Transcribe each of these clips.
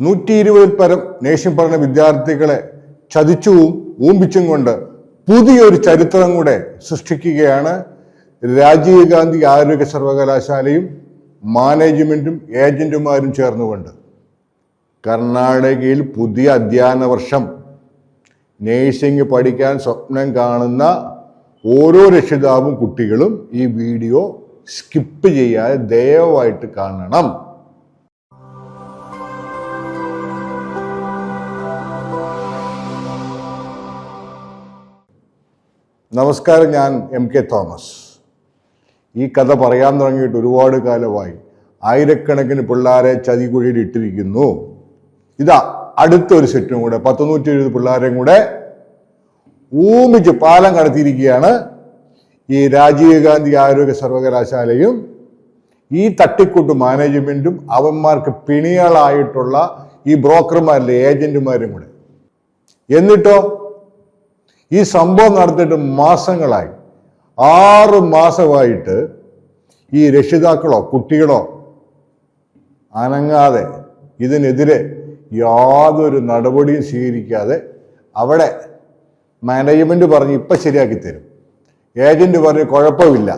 നൂറ്റി ഇരുപതിൽ പരം നേഷ്യം പഠന വിദ്യാർത്ഥികളെ ചതിച്ചും ഊമ്പിച്ചും കൊണ്ട് പുതിയൊരു ചരിത്രം കൂടെ സൃഷ്ടിക്കുകയാണ് രാജീവ് ഗാന്ധി ആരോഗ്യ സർവകലാശാലയും മാനേജ്മെന്റും ഏജന്റുമാരും ചേർന്നുകൊണ്ട്. കർണാടകയിൽ പുതിയ അധ്യയന വർഷം. നേഴ്സിംഗ് പഠിക്കാൻ സ്വപ്നം കാണുന്ന ഓരോ രക്ഷിതാവും കുട്ടികളും ഈ വീഡിയോ സ്കിപ്പ് ചെയ്യാതെ ദയവായിട്ട് കാണണം. നമസ്കാരം ഞാൻ എം കെ തോമസ്. ഈ കഥ പറയാൻ തുടങ്ങിയിട്ട് ഒരുപാട് കാലമായി ആയിരക്കണക്കിന് പിള്ളേരെ ചതികുഴിയിൽ ഇട്ടിരിക്കുന്നു. ഇതാ അടുത്ത ഒരു സെറ്റും കൂടെ പത്ത് നൂറ്റി എഴുപത് പിള്ളേരെയും കൂടെ ഊമിച്ച് പാലം കടത്തിയിരിക്കുകയാണ് ഈ രാജീവ് ഗാന്ധി ആരോഗ്യ സർവകലാശാലയും ഈ തട്ടിക്കൂട്ട് മാനേജ്മെന്റും അവന്മാർക്ക് പിണികളായിട്ടുള്ള ഈ ബ്രോക്കർമാരിലെ ഏജന്റുമാരും കൂടെ. എന്നിട്ടോ ഈ സംഭവം നടത്തിയിട്ട് മാസങ്ങളായി. ആറ് മാസമായിട്ട് ഈ രക്ഷിതാക്കളോ കുട്ടികളോ അനങ്ങാതെ ഇതിനെതിരെ യാതൊരു നടപടിയും സ്വീകരിക്കാതെ അവിടെ മാനേജ്മെന്റ് പറഞ്ഞ് ഇപ്പം ശരിയാക്കി തരും. ഏജന്റ് പറഞ്ഞ് കുഴപ്പമില്ല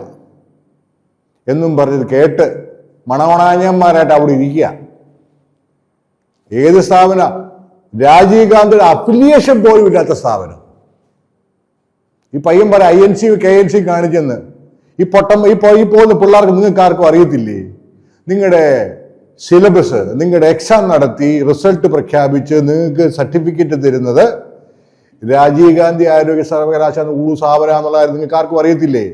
എന്നും പറഞ്ഞത് കേട്ട് മണമണാഞ്ഞന്മാരായിട്ട് അവിടെ ഇരിക്കുക. ഏത് സ്ഥാപന? രാജീവ് ഗാന്ധിയുടെ അഫിലിയേഷൻ പോലും ഇല്ലാത്ത സ്ഥാപനം. ഈ പയ്യൻ പറ I N C K N C കാണിച്ചെന്ന്. ഈ പൊട്ടം ഈ പോയി പോകുന്ന പിള്ളേർക്ക് നിങ്ങൾക്ക് ആർക്കും അറിയത്തില്ലേ? നിങ്ങളുടെ സിലബസ് നിങ്ങളുടെ എക്സാം നടത്തി റിസൾട്ട് പ്രഖ്യാപിച്ച് നിങ്ങൾക്ക് സർട്ടിഫിക്കറ്റ് തരുന്നത് രാജീവ് ഗാന്ധി ആരോഗ്യ സർവകലാശാല ഊ സ്ഥാപന നിങ്ങൾക്ക് ആർക്കും അറിയത്തില്ലേ?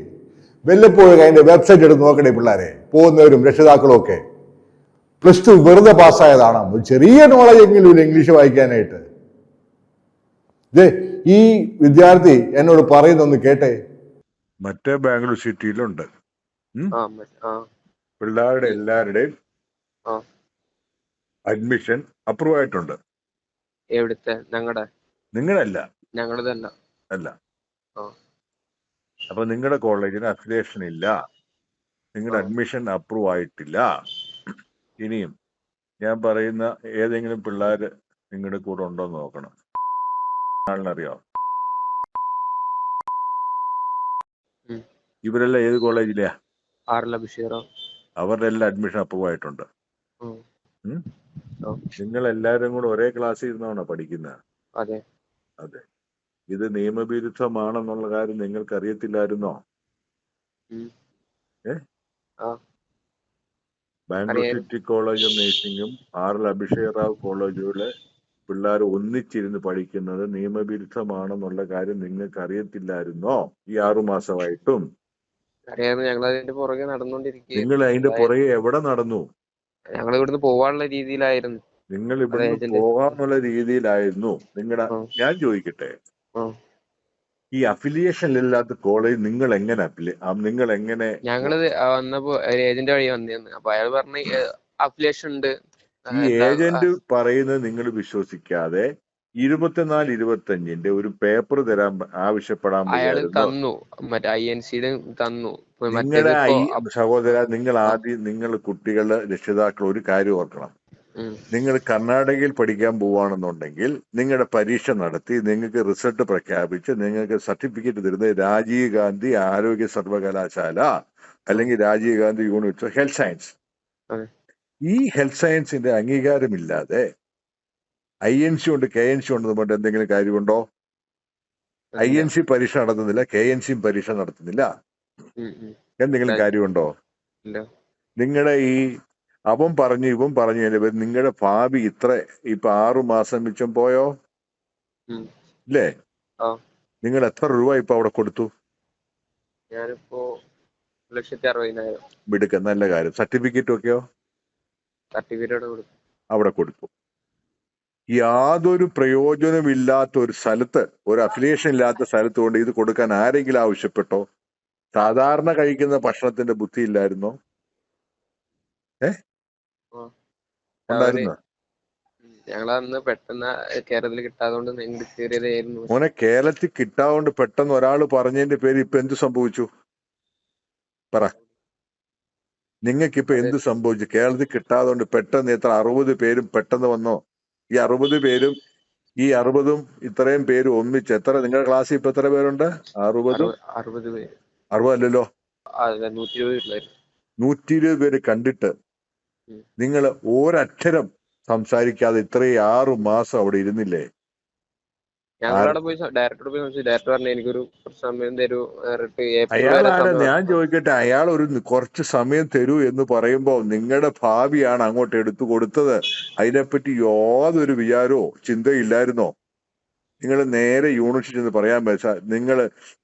വല്ലപ്പോഴും അതിന്റെ വെബ്സൈറ്റ് എടുത്ത് നോക്കണേ പിള്ളേരെ പോകുന്നവരും രക്ഷിതാക്കളും ഒക്കെ. പ്ലസ് ടു വെറുതെ പാസ്സായതാണ് ചെറിയ നോളജ് എങ്കിലും ഇംഗ്ലീഷ് വായിക്കാനായിട്ട്. ദേ ഈ വിദ്യാർത്ഥി എന്നോട് പറയുന്നൊന്ന് കേട്ടെ. മറ്റേ ബാംഗ്ലൂർ സിറ്റിയിലുണ്ട്. പിള്ളേരുടെ എല്ലാവരുടെയും അഡ്മിഷൻ അപ്രൂവ് ആയിട്ടുണ്ട്. എവിടുത്തെ? ഞങ്ങളുടെ നിങ്ങളല്ല. ഞങ്ങളുടെ തന്നെ. അല്ല. അപ്പൊ നിങ്ങളുടെ കോളേജിന് അഫിലിയേഷൻ ഇല്ല. നിങ്ങളുടെ അഡ്മിഷൻ അപ്രൂവ് ആയിട്ടില്ല. ഇനിയും ഞാൻ പറയുന്ന ഏതെങ്കിലും പിള്ളേർ നിങ്ങളുടെ കൂടെ ഉണ്ടോ എന്ന് നോക്കണം. ആളിനറിയാം. ഇവരെല്ലാം ഏത് കോളേജിലെയാ അവരുടെ എല്ലാം അഡ്മിഷൻ അപ്പുവായിട്ടുണ്ട് നിങ്ങൾ എല്ലാരും കൂടെ ഒരേ ക്ലാസ്സിൽ ഇരുന്നാണോ പഠിക്കുന്നത് അതെ. അതെ. ഇത് നിയമവിരുദ്ധമാണെന്നുള്ള കാര്യം നിങ്ങൾക്ക് അറിയത്തില്ലായിരുന്നോ. ഏ? ബാംഗ്ലൂർ. സിറ്റി കോളേജ് ഓഫ് നേഴ്സിംഗും ആർ എൽ അഭിഷേക് റാവ് കോളേജുകളെ പിള്ളേർ ഒന്നിച്ചിരുന്ന് പഠിക്കുന്നത് നിയമവിരുദ്ധമാണെന്നുള്ള കാര്യം നിങ്ങൾക്ക് അറിയത്തില്ലായിരുന്നോ ഈ ആറുമാസമായിട്ടും നിങ്ങൾ അതിന്റെ പുറകെ എവിടെ നടന്നു? ഞങ്ങൾ ഇവിടുന്ന് പോവാനുള്ള രീതിയിലായിരുന്നു. നിങ്ങൾ ഇവിടെ ഇവിടുന്ന്. പോകാന്നുള്ള രീതിയിലായിരുന്നു. നിങ്ങളുടെ. ഞാൻ ചോദിക്കട്ടെ. ഈ അഫിലിയേഷൻ ഇല്ലാത്ത കോളേജ് നിങ്ങൾ എങ്ങനെ നിങ്ങൾ എങ്ങനെ ഞങ്ങൾ വന്നപ്പോ ഏജന്റ് വഴി വന്നിരുന്നു അപ്പൊ അയാൾ പറഞ്ഞ അഫിലിയേഷൻ ഉണ്ട് ഈ ഏജന്റ് പറയുന്നത് നിങ്ങൾ വിശ്വസിക്കാതെ ഇരുപത്തിനാല് ഇരുപത്തഞ്ചിന്റെ ഒരു പേപ്പർ തരാൻ ആവശ്യപ്പെടാൻ ആ, തന്നു. മറ്റേ ഐ എൻ സിയുടെ തന്നു. നിങ്ങളുടെ സഹോദര നിങ്ങൾ ആദ്യം നിങ്ങൾ കുട്ടികളുടെ രക്ഷിതാക്കൾ ഒരു കാര്യം ഓർക്കണം. നിങ്ങൾ കർണാടകയിൽ പഠിക്കാൻ പോവുകയാണെന്നുണ്ടെങ്കിൽ നിങ്ങളുടെ പരീക്ഷ നടത്തി നിങ്ങൾക്ക് റിസൾട്ട് പ്രഖ്യാപിച്ച് നിങ്ങൾക്ക് സർട്ടിഫിക്കറ്റ് തരുന്നത് രാജീവ് ഗാന്ധി ആരോഗ്യ സർവകലാശാല അല്ലെങ്കിൽ Rajiv Gandhi university health science. ഈ ഹെൽത്ത് സയൻസിന്റെ അംഗീകാരമില്ലാതെ ഐ എൻ സി ഉണ്ട് കെ എൻ സി ഉണ്ടെന്ന് പറഞ്ഞിട്ട് എന്തെങ്കിലും കാര്യമുണ്ടോ? ഐ എൻ സി പരീക്ഷ നടത്തുന്നില്ല കെ എൻ സിയും പരീക്ഷ നടത്തുന്നില്ല. എന്തെങ്കിലും കാര്യമുണ്ടോ? നിങ്ങളുടെ ഈ അവൻ പറഞ്ഞു ഇവൻ പറഞ്ഞു നിങ്ങളുടെ ഭാവി ഇത്ര ഇപ്പൊ ആറു മാസം മിച്ചം പോയോ. ഇല്ലേ? നിങ്ങൾ എത്ര രൂപ ഇപ്പൊ അവിടെ കൊടുത്തു? ഞാനിപ്പോ ലക്ഷത്തി അറുപതിനായിരം. മിടുക്ക നല്ല കാര്യം. സർട്ടിഫിക്കറ്റ് ഒക്കെയോ? സർട്ടിഫിക്കറ്റ് കൊടുക്കും. അവിടെ കൊടുത്തു. യാതൊരു പ്രയോജനമില്ലാത്ത ഒരു സ്ഥലത്ത് ഒരു അഫിലിയേഷൻ ഇല്ലാത്ത സ്ഥലത്ത് കൊണ്ട് ഇത് കൊടുക്കാൻ ആരെങ്കിലും ആവശ്യപ്പെട്ടോ? സാധാരണ കഴിക്കുന്ന ഭക്ഷണത്തിന്റെ ബുദ്ധി ഇല്ലായിരുന്നോ? ഏ. ഉണ്ടായിരുന്നോ? പെട്ടെന്ന് കേരളത്തിൽ കിട്ടാതുകൊണ്ട് കയറിയതായിരുന്നു. മോനെ കേരളത്തിൽ കിട്ടാതുകൊണ്ട് പെട്ടെന്ന് ഒരാൾ പറഞ്ഞതിന്റെ പേര് ഇപ്പൊ എന്ത് സംഭവിച്ചു? പറ. നിങ്ങൾക്ക് ഇപ്പൊ എന്ത് സംഭവിച്ചു? കേരളത്തിൽ കിട്ടാതുകൊണ്ട് പെട്ടെന്ന് എത്ര അറുപത് പേരും പെട്ടെന്ന് വന്നോ? ഈ അറുപത് പേരും ഈ അറുപതും ഇത്രയും പേര് ഒന്നിച്ച് എത്ര? നിങ്ങളുടെ ക്ലാസ്സിൽ ഇപ്പൊ എത്ര പേരുണ്ട്? അറുപതും? അറുപത് അറുപത് പേര്. അറുപത് അല്ലല്ലോ? നൂറ്റി ഇരുപത് പേര് കണ്ടിട്ട് നിങ്ങൾ ഒരക്ഷരം സംസാരിക്കാതെ ഇത്രയും ആറു മാസം അവിടെ ഇരുന്നില്ലേ? ഞങ്ങളവിടെ പോയി ഡയറക്ടറോട് പോയി സംസാരിച്ചു. ഡയറക്ടർ പറഞ്ഞു എനിക്കൊരു കുറച്ച് സമയം തരൂ. എന്നിട്ട് ഏപ്രിൽ ഞാൻ ചോദിക്കട്ടെ അയാൾ ഒരു കുറച്ച് സമയം തരൂ എന്ന് പറയുമ്പോൾ നിങ്ങളുടെ ഭാവിയാണ് അങ്ങോട്ട് എടുത്തു കൊടുത്തത്. അതിനെപ്പറ്റി യാതൊരു വിചാരമോ ചിന്തയില്ലായിരുന്നോ? നിങ്ങൾ നേരെ യൂണിവേഴ്സിറ്റി എന്ന് പറയാൻ വെച്ചാൽ നിങ്ങൾ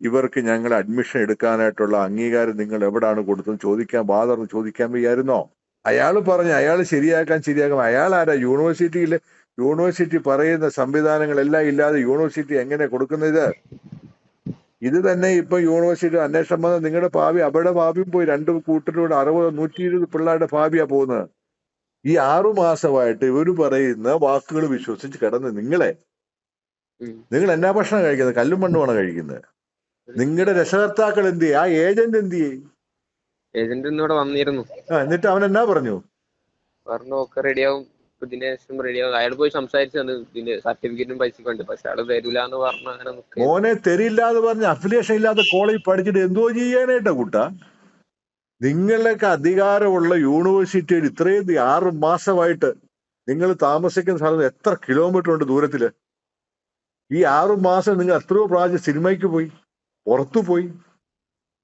ഇവർക്ക് ഞങ്ങൾ അഡ്മിഷൻ എടുക്കാനായിട്ടുള്ള അംഗീകാരം നിങ്ങൾ എവിടാണ് കൊടുത്തത് ചോദിക്കാൻ ബാധർന്ന് ചോദിക്കാൻ വയ്യായിരുന്നോ അയാൾ പറഞ്ഞു അയാൾ ശരിയാക്കാൻ ശരിയാക്കാൻ അയാൾ ആരാ? യൂണിവേഴ്സിറ്റിയിൽ യൂണിവേഴ്സിറ്റി പറയുന്ന സംവിധാനങ്ങളെല്ലാം ഇല്ലാതെ യൂണിവേഴ്സിറ്റി എങ്ങനെ കൊടുക്കുന്നത്? ഇത് തന്നെ ഇപ്പൊ യൂണിവേഴ്സിറ്റി അന്വേഷണം വന്ന നിങ്ങളുടെ ഭാവി അവിടെ ഭാവിയും പോയി രണ്ട് കൂട്ടരോട് അറുപത് നൂറ്റി ഇരുപത് പിള്ളേരുടെ ഭാവിയാ പോകുന്നത്. ഈ ആറു മാസമായിട്ട് ഇവർ പറയുന്ന വാക്കുകൾ വിശ്വസിച്ച് കിടന്ന് നിങ്ങളെ നിങ്ങൾ എന്നാ ഭക്ഷണം കഴിക്കുന്നത്? കല്ലും മണ്ണുമാണ് കഴിക്കുന്നത്? നിങ്ങളുടെ രക്ഷകർത്താക്കൾ എന്ത് ആ ഏജന്റ് എന്ത് ചെയ്യും? ഏജന്റ് വന്നിരുന്നു. എന്നിട്ട് അവൻ എന്നാ പറഞ്ഞു? പറഞ്ഞു ഒക്കെ റെഡിയാവും ഇതിന്റെ ശേഷം റെഡിയാവും അയാൾ പോയി സംസാരിച്ചു തന്നു ഇതിന്റെ സർട്ടിഫിക്കറ്റും പൈസ ഉണ്ട്. പക്ഷെ അയാൾ തരൂല എന്ന് പറഞ്ഞു അങ്ങനെ മോനെ മോനെ എന്ന് പറഞ്ഞ അഫിലിയേഷൻ ഇല്ലാത്ത കോളേജ് പഠിച്ചിട്ട് എന്തോ ചെയ്യാനായിട്ടാ കുട്ട? നിങ്ങളൊക്കെ അധികാരമുള്ള യൂണിവേഴ്സിറ്റിയിൽ ഇത്രയും ആറ് മാസമായിട്ട് നിങ്ങൾ താമസിക്കുന്ന സ്ഥലം എത്ര കിലോമീറ്റർ ഉണ്ട് ദൂരത്തിൽ? ഈ ആറു മാസം നിങ്ങൾ എത്രയോ പ്രാവശ്യം സിനിമയ്ക്ക് പോയി പുറത്തു പോയി.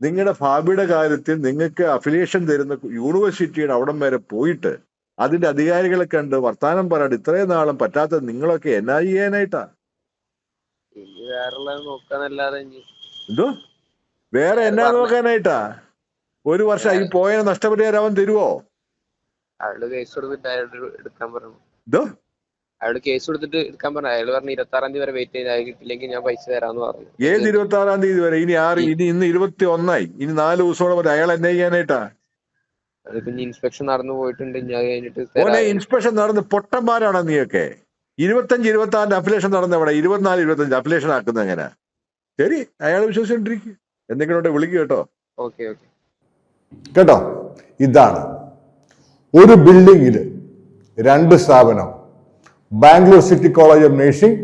നിങ്ങളുടെ ഭാവിയുടെ കാര്യത്തിൽ നിങ്ങൾക്ക് അഫിലിയേഷൻ തരുന്ന യൂണിവേഴ്സിറ്റിയുടെ അവിടം വരെ പോയിട്ട് അതിന്റെ അധികാരികളെ കണ്ട് വർത്താനം പറയാണ്ട്. ഇത്രയും നാളും പറ്റാത്ത നിങ്ങളൊക്കെ എന്നാ ചെയ്യാനായിട്ടാ എന്തോ? വേറെ എന്നാ നോക്കാനായിട്ടാ? ഒരു വർഷം ഈ പോയ നഷ്ടപരിഹാരം അവൻ തരുവോ? എന്തോ? അയാൾ കേസ് കൊടുത്തിട്ട് എടുക്കാൻ പറഞ്ഞു. അയാൾ പറഞ്ഞു ഇരുപത്തി ആറാം തീയതി വരെ വെയിറ്റ് ചെയ്ത് അയാൾ കിട്ടില്ലെങ്കിൽ ഞാൻ പൈസ തരാന്ന് പറഞ്ഞു. ഏത് ഇരുപത്തി ആറാം തീയതി വരെ? ഇനി ആറ് ഇനി ഇന്ന് ഇരുപത്തി ഒന്നായി ഇനി നാല് ദിവസം കൂടെ അയാൾ എന്നാ ചെയ്യാനായിട്ടാ അതിപ്പോ ഇൻസ്പെക്ഷൻ നടന്നു പോയിട്ടുണ്ട്. അത് കഴിഞ്ഞിട്ട് ഇൻസ്പെക്ഷൻ നടന്ന് പൊട്ടന്മാരാണ് നീയൊക്കെ? ഇരുപത്തഞ്ച് ഇരുപത്തി ആറിന്റെ അഫിലേഷൻ നടന്ന അവിടെ ഇരുപത്തിനാല് ഇരുപത്തഞ്ച് അഫിലേഷൻ ആക്കുന്ന എങ്ങനെ? ശരി അയാൾ വിശ്വസിച്ചോണ്ടിരിക്കും. എന്തെങ്കിലും ഉണ്ടെ വിളിക്കും കേട്ടോ. Okay okay. കേട്ടോ? ഇതാണ്. ഒരു ബിൽഡിങ്ങിൽ രണ്ട് സ്ഥാപനം. Bangalore city college of nursing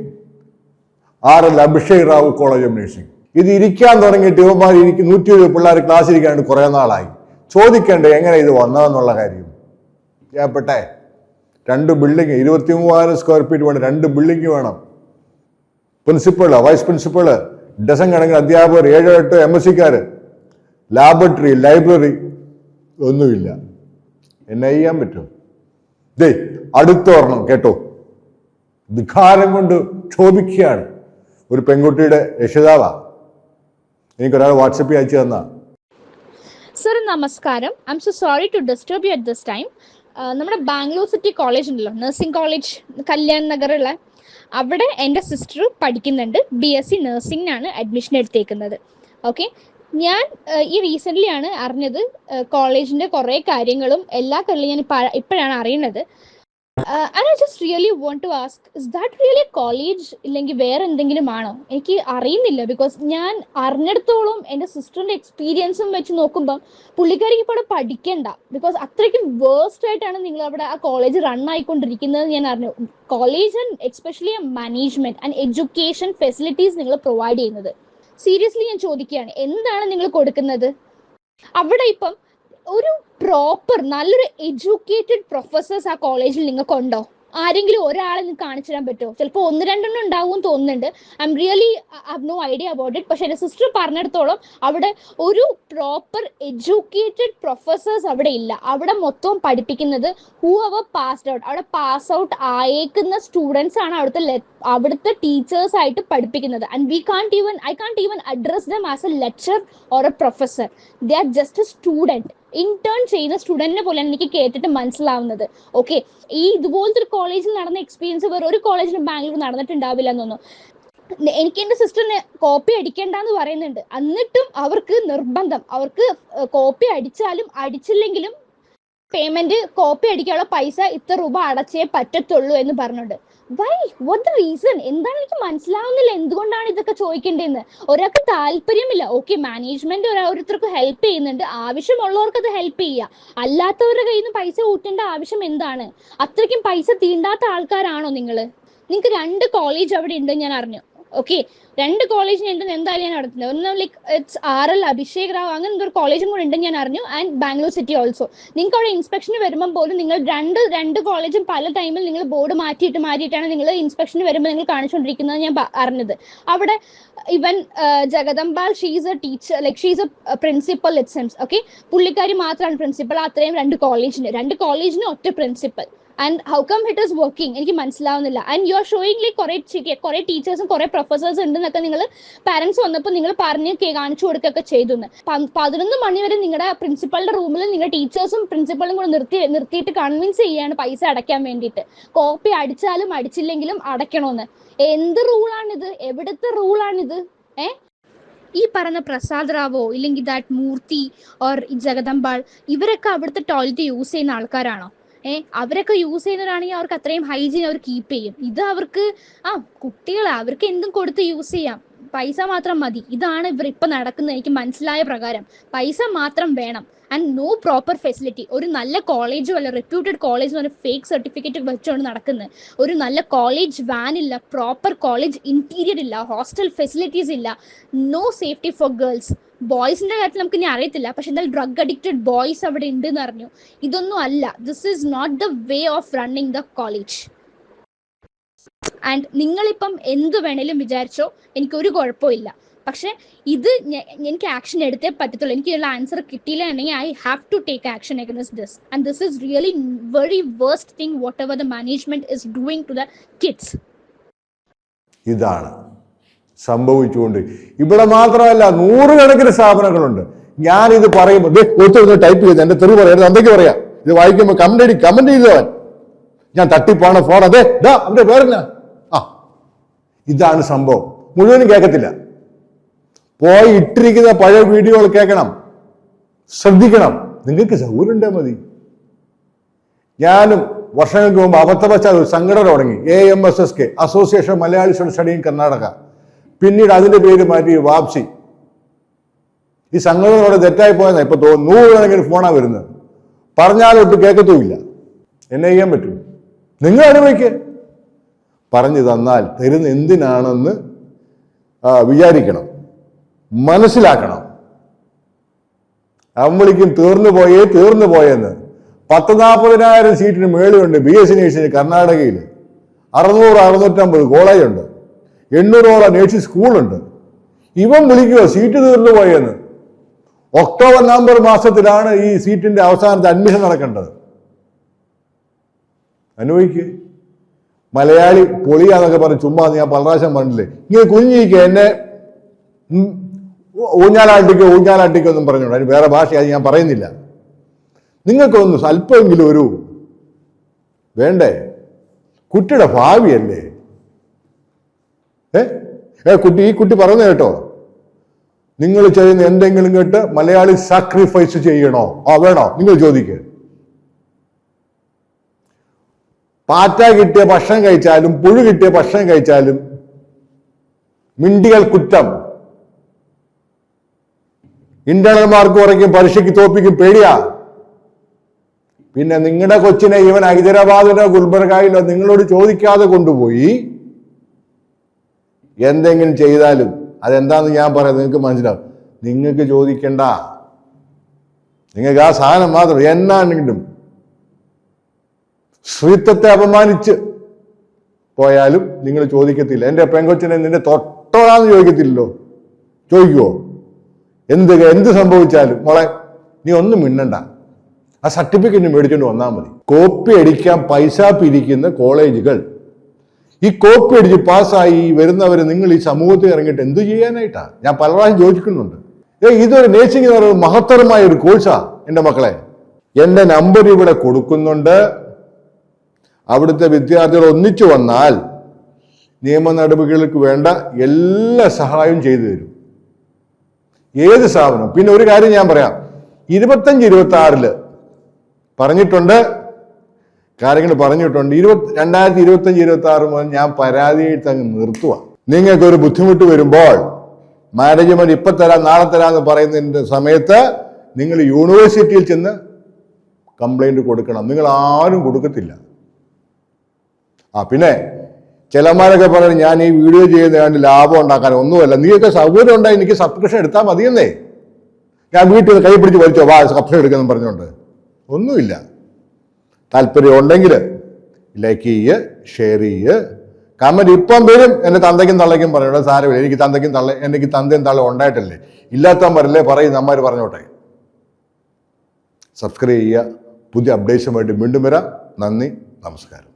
R L Abhishek Rao college of nursing. ഇത് ഇരിക്കാൻ തുടങ്ങിയിട്ട് ഇവന്മാർ ഇരിക്കും നൂറ്റി എഴുപത് പിള്ളേർ ക്ലാസ് ഇരിക്കാനായിട്ട് കുറേ നാളായി. ചോദിക്കണ്ടേ എങ്ങനെ ഇത് വന്നതെന്നുള്ള കാര്യം? ചെയ്യപ്പെട്ടെ രണ്ട് ബിൽഡിങ് ഇരുപത്തി മൂവായിരം സ്ക്വയർ ഫീറ്റ് വേണം. രണ്ട് ബിൽഡിങ് വേണം. പ്രിൻസിപ്പൾ വൈസ് പ്രിൻസിപ്പൾ ഡസൻ കണക്കിന് അധ്യാപകർ ഏഴോ എട്ടോ എം എസ് സിക്കാർ ലാബറട്ടറി ലൈബ്രറി ഒന്നുമില്ല. എന്നെ ചെയ്യാൻ പറ്റും ദേ അടുത്തോർണം കേട്ടോ. വികാരം കൊണ്ട് ക്ഷോഭിക്കുകയാണ് ഒരു പെൺകുട്ടിയുടെ രക്ഷിതാവാണ് എനിക്കൊരാൾ വാട്സപ്പിൽ അയച്ചു തന്നാ. സർ നമസ്കാരം. I'm so sorry to disturb you at this time നമ്മുടെ ബാംഗ്ലൂർ സിറ്റി കോളേജ് ഉണ്ടല്ലോ നഴ്സിംഗ് കോളേജ് കല്യാൺ നഗറുള്ള അവിടെ എന്റെ സിസ്റ്റർ പഠിക്കുന്നുണ്ട്. ബി എസ് സി നഴ്സിംഗിനാണ് അഡ്മിഷൻ എടുത്തേക്കുന്നത്. ഓക്കെ ഞാൻ ഈ റീസെന്റ്ലി ആണ് അറിഞ്ഞത് കോളേജിന്റെ കുറേ കാര്യങ്ങളും എല്ലാ കാര്യങ്ങളും ഞാൻ ഇപ്പോഴാണ് അറിയുന്നത്. And I just really want to ask is that really college ഇല്ലെങ്കിൽ വേറെ എന്തെങ്കിലും ആണോ? എനിക്ക് അറിയുന്നില്ല ബിക്കോസ് ഞാൻ അറിഞ്ഞിടത്തോളം എന്റെ സിസ്റ്ററിന്റെ എക്സ്പീരിയൻസും വെച്ച് നോക്കുമ്പം പുള്ളിക്കാരിക്ക് ഇപ്പോൾ പഠിക്കണ്ട. ബിക്കോസ് അത്രയ്ക്കും വേഴ്സ്റ്റ് ആയിട്ടാണ് നിങ്ങൾ അവിടെ ആ കോളേജ് റൺ ആയിക്കൊണ്ടിരിക്കുന്നത് ഞാൻ അറിഞ്ഞു. College and especially management and education facilities നിങ്ങൾ പ്രൊവൈഡ് ചെയ്യുന്നത്. സീരിയസ്ലി ഞാൻ ചോദിക്കുകയാണ് എന്താണ് നിങ്ങൾ കൊടുക്കുന്നത്? അവിടെ ഇപ്പം ഒരു പ്രോപ്പർ നല്ലൊരു എഡ്യൂക്കേറ്റഡ് പ്രൊഫസേഴ്സ് ആ കോളേജിൽ നിങ്ങൾക്കുണ്ടോ ആരെങ്കിലും ഒരാളെ നിങ്ങൾക്ക് കാണിച്ചു തരാൻ പറ്റുമോ ചിലപ്പോൾ ഒന്ന് രണ്ടെണ്ണം ഉണ്ടാവും തോന്നുന്നുണ്ട്. I'm really have no idea about it പക്ഷെ എന്റെ സിസ്റ്റർ പറഞ്ഞിടത്തോളം അവിടെ ഒരു പ്രോപ്പർ എഡ്യൂക്കേറ്റഡ് പ്രൊഫസേഴ്സ് അവിടെ ഇല്ല. അവിടെ മൊത്തം പഠിപ്പിക്കുന്നത് ഹൂ അവർ പാസ്ഡ് ഔട്ട് അവിടെ പാസ് ഔട്ട് ആയേക്കുന്ന സ്റ്റുഡൻസ് ആണ് അവിടുത്തെ അവിടുത്തെ ടീച്ചേഴ്സ് ആയിട്ട് പഠിപ്പിക്കുന്നത്. And we can't even I can't even address them as a lecture or a professor they are just a student intern ചെയ്യുന്ന സ്റ്റുഡന്റിനെ പോലെയാണ് എനിക്ക് കേട്ടിട്ട് മനസ്സിലാവുന്നത്. ഓക്കെ ഈ ഇതുപോലത്തെ ഒരു കോളേജിൽ നടന്ന എക്സ്പീരിയൻസ് വേറെ ഒരു കോളേജിലും ബാംഗ്ലൂർ നടന്നിട്ടുണ്ടാവില്ല എന്ന് എനിക്ക് എന്റെ സിസ്റ്ററിന് കോപ്പി അടിക്കേണ്ടെന്ന് പറയുന്നുണ്ട്. എന്നിട്ടും അവർക്ക് നിർബന്ധം. അവർക്ക് കോപ്പി അടിച്ചാലും അടിച്ചില്ലെങ്കിലും പേയ്മെന്റ് കോപ്പി അടിക്കാനുള്ള പൈസ ഇത്ര രൂപ അടച്ചേ പറ്റത്തുള്ളൂ എന്ന് പറഞ്ഞുണ്ട് വൈ വാട്ട് ദ റീസൺ എന്താണ് എനിക്ക് മനസ്സിലാവുന്നില്ല. എന്തുകൊണ്ടാണ് ഇതൊക്കെ ചോദിക്കേണ്ടതെന്ന്? ഒരാൾക്ക് താല്പര്യമില്ല. ഓക്കെ മാനേജ്മെന്റ് ഓരോരുത്തർക്ക് ഹെൽപ്പ് ചെയ്യുന്നുണ്ട്. ആവശ്യമുള്ളവർക്ക് അത് ഹെൽപ്പ് ചെയ്യുക. അല്ലാത്തവരുടെ കയ്യിൽ നിന്ന് പൈസ കൂട്ടേണ്ട ആവശ്യം എന്താണ്? അത്രയ്ക്കും പൈസ തീണ്ടാത്ത ആൾക്കാരാണോ നിങ്ങൾ നിങ്ങൾക്ക് രണ്ട് കോളേജ് അവിടെ ഉണ്ട് ഞാൻ അറിഞ്ഞു. ഓക്കെ രണ്ട് കോളേജ് ഉണ്ടെന്ന് എന്തായാലും ഞാൻ നടത്തുന്നത് ഒന്ന് like it's R L Abhishek Rao അങ്ങനെ ഒരു കോളേജും കൂടെ ഉണ്ടെന്ന് ഞാൻ അറിഞ്ഞു. ആൻഡ് ബാംഗ്ലൂർ സിറ്റി ഓൾസോ നിങ്ങൾക്ക് അവിടെ ഇൻസ്പെക്ഷന് വരുമ്പോൾ പോലും നിങ്ങൾ രണ്ട് രണ്ട് കോളേജും പല ടൈമിൽ നിങ്ങൾ ബോർഡ് മാറ്റിയിട്ട് മാറ്റിയിട്ടാണ് നിങ്ങൾ ഇൻസ്പെക്ഷന് വരുമ്പോൾ നിങ്ങൾ കാണിച്ചുകൊണ്ടിരിക്കുന്നത് ഞാൻ അറിഞ്ഞത്. അവിടെ ഇവൻ Jagadambal she's a teacher like she's a principal it sense okay പുള്ളിക്കാരി മാത്രമാണ് പ്രിൻസിപ്പൽ അത്രയും രണ്ട് കോളേജിന് രണ്ട് കോളേജിന് ഒറ്റ principal and how come it is working എനിക്ക് മനസ്സിലാവുന്നില്ല. And you are showing like കുറെ കുറെ ടീച്ചേഴ്സും കുറെ പ്രൊഫസേഴ്സ് ഉണ്ടെന്നൊക്കെ നിങ്ങൾ പാരന്റ്സ് വന്നപ്പോൾ നിങ്ങൾ പറഞ്ഞ് കാണിച്ചു കൊടുക്കുകയൊക്കെ ചെയ്തു പതിനൊന്ന് മണി വരെ നിങ്ങളുടെ പ്രിൻസിപ്പളുടെ റൂമിൽ നിങ്ങൾ ടീച്ചേഴ്സും പ്രിൻസിപ്പളും കൂടെ നിർത്തി നിർത്തിയിട്ട് കൺവിൻസ് ചെയ്യാണ് പൈസ അടയ്ക്കാൻ വേണ്ടിയിട്ട്. കോപ്പി അടിച്ചാലും അടിച്ചില്ലെങ്കിലും അടയ്ക്കണമെന്ന് എന്ത് റൂളാണിത് എവിടുത്തെ റൂളാണിത് ഏ? ഈ പറഞ്ഞ പ്രസാദ് റാവോ ഇല്ലെങ്കിൽ ദാറ്റ് മൂർത്തി ഓർ ജഗദമ്പാൾ ഇവരൊക്കെ അവിടുത്തെ ടോയ്ലറ്റ് യൂസ് ചെയ്യുന്ന ആൾക്കാരാണോ? ഏ അവരൊക്കെ യൂസ് ചെയ്യുന്നവരാണെങ്കിൽ അവർക്ക് അത്രയും ഹൈജീൻ അവർ കീപ്പ് ചെയ്യും. ഇത് അവർക്ക് ആ കുട്ടികളെ അവർക്ക് എന്തും കൊടുത്ത് യൂസ് ചെയ്യാം. പൈസ മാത്രം മതി. ഇതാണ് ഇവർ ഇപ്പൊ നടക്കുന്നത്. എനിക്ക് മനസ്സിലായ പ്രകാരം. പൈസ മാത്രം വേണം. ആൻഡ് നോ പ്രോപ്പർ ഫെസിലിറ്റി ഒരു നല്ല കോളേജും അല്ല റെപ്യൂട്ടഡ് കോളേജ് എന്ന് ഫേക്ക് സർട്ടിഫിക്കറ്റ് വെച്ചുകൊണ്ട് നടക്കുന്നത് ഒരു നല്ല കോളേജ് വാൻ ഇല്ല പ്രോപ്പർ കോളേജ് ഇന്റീരിയർ ഇല്ല ഹോസ്റ്റൽ ഫെസിലിറ്റീസ് ഇല്ല നോ സേഫ്റ്റി ഫോർ ഗേൾസ് ബോയ്സിന്റെ കാര്യത്തിൽ നമുക്ക് ഇനി അറിയത്തില്ല. പക്ഷെ എന്നാൽ ഡ്രഗ് അഡിക്റ്റഡ് ബോയ്സ് അവിടെ ഉണ്ട് എന്ന് അറിഞ്ഞു. ഇതൊന്നും അല്ല. This is not the way of running the college and നിങ്ങളിപ്പം എന്ത് വേണേലും വിചാരിച്ചോ എനിക്ക് ഒരു കുഴപ്പമില്ല പക്ഷെ ഇത് എനിക്ക് ആക്ഷൻ എടുത്തേ പറ്റത്തുള്ളൂ. എനിക്ക് ഇതിനുള്ള ആൻസർ കിട്ടിയില്ല എന്നെങ്കിൽ I have to take action against this and this is really very worst thing whatever the management is doing to the kids ഇതാണ് സംഭവിച്ചുകൊണ്ട്. ഇവിടെ മാത്രമല്ല നൂറുകണക്കിന് സ്ഥാപനങ്ങളുണ്ട്. ഞാൻ ഇത് പറയുമ്പോൾ ടൈപ്പ് ചെയ്ത് എന്റെ തെറി പറയാം എന്തൊക്കെ പറയാം? ഇത് വായിക്കുമ്പോൾ കമന്റ് അടി കമന്റ് ചെയ്തവൻ ഞാൻ തട്ടിപ്പാണ് ഫോൺ അതെ ഡാ അവന്റെ പേരെന്നാ? ആ. ഇതാണ് സംഭവം. മുഴുവനും കേൾക്കത്തില്ല. പോയി ഇട്ടിരിക്കുന്ന പഴയ വീഡിയോകൾ കേൾക്കണം. ശ്രദ്ധിക്കണം. നിങ്ങൾക്ക് സൗകര്യണ്ടേ മതി. ഞാനും വർഷങ്ങൾക്ക് മുമ്പ് അബദ്ധവശാൽ ഒരു സംഘടന തുടങ്ങി. A M S S K association Malayali study Karnataka പിന്നീട് അതിന്റെ പേര് മാറ്റി വാപ്സി. ഈ സംഘടനയോടെ തെറ്റായി പോയെന്നാ ഇപ്പൊ നൂറുകണക്കിന് ഫോണാ വരുന്നത്. പറഞ്ഞാലൊട്ട് കേൾക്കത്തുമില്ല. എന്നെ ചെയ്യാൻ പറ്റും നിങ്ങൾ അനുഭവിക്കുക പറഞ്ഞു തന്നാൽ തരുന്ന എന്തിനാണെന്ന് വിചാരിക്കണം. മനസ്സിലാക്കണം. അമ്മളിക്കും തീർന്നു പോയേ തീർന്നു പോയെന്ന്. പത്ത് നാൽപ്പതിനായിരം സീറ്റിന് മേളിലുണ്ട് ബി എസ് സി നേഴ്സിന് കർണാടകയിൽ. അറുന്നൂറ് അറുന്നൂറ്റമ്പത് കോളേജുണ്ട്. എണ്ണൂറോളം നേഴ്സിംഗ് സ്കൂളുണ്ട്. ഇവൻ വിളിക്കുക സീറ്റ് തീർന്നു പോയെന്ന്. ഒക്ടോബർ നവംബർ മാസത്തിലാണ് ഈ സീറ്റിന്റെ അവസാനത്തെ അഡ്മിഷൻ നടക്കേണ്ടത്. അനുഭവിക്കുക മലയാളി പൊളിയാന്നൊക്കെ പറഞ്ഞ് ചുമ്മാ ഞാൻ പല പ്രാവശ്യം പറഞ്ഞില്ലേ? ഇങ്ങനെ കുഞ്ഞിക്ക് എന്നെ. ഊഞ്ഞാലാട്ടിക്കോ ഊഞ്ഞാലാട്ടിക്കോ ഒന്നും പറഞ്ഞോണ്ട് അതിന് വേറെ ഭാഷ അത് ഞാൻ പറയുന്നില്ല. നിങ്ങൾക്കൊന്ന് അല്പമെങ്കിലും ഒരു വേണ്ടേ? കുട്ടിയുടെ ഭാവിയല്ലേ? ഏ? കുട്ടി ഈ കുട്ടി പറയുന്നത് കേട്ടോ. നിങ്ങൾ ചെയ്യുന്ന എന്തെങ്കിലും കേട്ട് മലയാളി സാക്രിഫൈസ് ചെയ്യണോ? ആ വേണോ? നിങ്ങൾ ചോദിക്കേ. പാറ്റ കിട്ടിയ ഭക്ഷണം കഴിച്ചാലും പുഴു കിട്ടിയ ഭക്ഷണം കഴിച്ചാലും മിണ്ടികൾ കുറ്റം. ഇന്റേണൽ മാർക്ക് കുറയ്ക്കും പരീക്ഷയ്ക്ക് തോപ്പിക്കും പേടിയാ. പിന്നെ നിങ്ങളുടെ കൊച്ചിനെ ഇവൻ ഹൈദരാബാദിലോ ഗുൽബർഗായിലോ നിങ്ങളോട് ചോദിക്കാതെ കൊണ്ടുപോയി എന്തെങ്കിലും ചെയ്താലും അതെന്താന്ന് ഞാൻ പറയാം നിങ്ങൾക്ക് മനസ്സിലാവും. നിങ്ങൾക്ക് ചോദിക്കണ്ട. നിങ്ങൾക്ക് ആ സാധനം മാത്രം എന്നാണെങ്കിലും സ്ത്രീത്വത്തെ അപമാനിച്ച് പോയാലും നിങ്ങൾ ചോദിക്കത്തില്ല. എന്റെ പെങ്കൊച്ചിനെ നിന്റെ തൊട്ടോടാന്ന് ചോദിക്കത്തില്ലല്ലോ. ചോദിക്കുവോ? എന്ത് എന്ത് സംഭവിച്ചാലും മോളെ നീ ഒന്നും മിണ്ണണ്ട ആ സർട്ടിഫിക്കറ്റ് മേടിച്ചുകൊണ്ട് വന്നാൽ മതി. കോപ്പി അടിക്കാൻ പൈസ പിരിക്കുന്ന കോളേജുകൾ. ഈ കോപ്പി അടിച്ച് പാസ്സായി വരുന്നവർ നിങ്ങൾ ഈ സമൂഹത്തിൽ ഇറങ്ങിയിട്ട് എന്ത് ചെയ്യാനായിട്ടാണ് ഞാൻ പല പ്രാവശ്യം ചോദിക്കുന്നുണ്ട് ഏ ഇതൊരു നേഴ്സിംഗ് എന്ന് പറയുന്നത് മഹത്തരമായ ഒരു കോഴ്സാ എന്റെ മക്കളെ. എന്റെ നമ്പർ ഇവിടെ കൊടുക്കുന്നുണ്ട്. അവിടുത്തെ വിദ്യാർത്ഥികൾ ഒന്നിച്ചു വന്നാൽ നിയമ നടപടികൾക്ക് വേണ്ട എല്ലാ സഹായവും ചെയ്തു തരും. ഏത് സ്ഥാപനം പിന്നെ ഒരു കാര്യം ഞാൻ പറയാം. ഇരുപത്തഞ്ച് ഇരുപത്തി ആറിൽ പറഞ്ഞിട്ടുണ്ട്. കാര്യങ്ങൾ പറഞ്ഞിട്ടുണ്ട്. ഇരുപത്തി രണ്ടായിരത്തി ഇരുപത്തഞ്ച് ഇരുപത്തി ആറ് മുതൽ ഞാൻ പരാതി അങ്ങ് നിർത്തുക നിങ്ങൾക്ക് ഒരു ബുദ്ധിമുട്ട് വരുമ്പോൾ മാനേജ്മെന്റ് ഇപ്പൊ തരാം നാളെ തരാന്ന് പറയുന്നതിന്റെ സമയത്ത് നിങ്ങൾ യൂണിവേഴ്സിറ്റിയിൽ ചെന്ന് കംപ്ലൈന്റ് കൊടുക്കണം. നിങ്ങൾ ആരും കൊടുക്കത്തില്ല. ആ പിന്നെ ചിലന്മാരൊക്കെ പറഞ്ഞു ഞാൻ ഈ വീഡിയോ ചെയ്യുന്ന കണ്ട് ലാഭം ഉണ്ടാക്കാൻ ഒന്നുമല്ല. നീയൊക്കെ സൗകര്യം ഉണ്ടായി എനിക്ക് സബ്സ്ക്രിപ്ഷൻ എടുത്താൽ മതിയെന്നേ. ഞാൻ വീട്ടിൽ കൈ പിടിച്ച് വലിച്ചോ വാ സബ്സ്ക്രിപ്ഷൻ എടുക്കുന്നു പറഞ്ഞുകൊണ്ട്. ഒന്നുമില്ല. താല്പര്യം ഉണ്ടെങ്കിൽ ലൈക്ക് ചെയ്യുക ഷെയർ ചെയ്യുക കമന്റ് ഇപ്പം വരും. എന്റെ തന്തയ്ക്കും തള്ളയ്ക്കും പറഞ്ഞോട്ടെ സാരമില്ല. എനിക്ക് തന്തയ്ക്കും തള്ള എനിക്ക് തന്തയും തള്ള ഉണ്ടായിട്ടല്ലേ. ഇല്ലാത്ത വരല്ലേ പറയും നമ്മാർ പറഞ്ഞോട്ടെ. സബ്സ്ക്രൈബ് ചെയ്യുക. പുതിയ അപ്ഡേറ്റ്സുമായിട്ട് വീണ്ടും വരാം. നന്ദി നമസ്കാരം.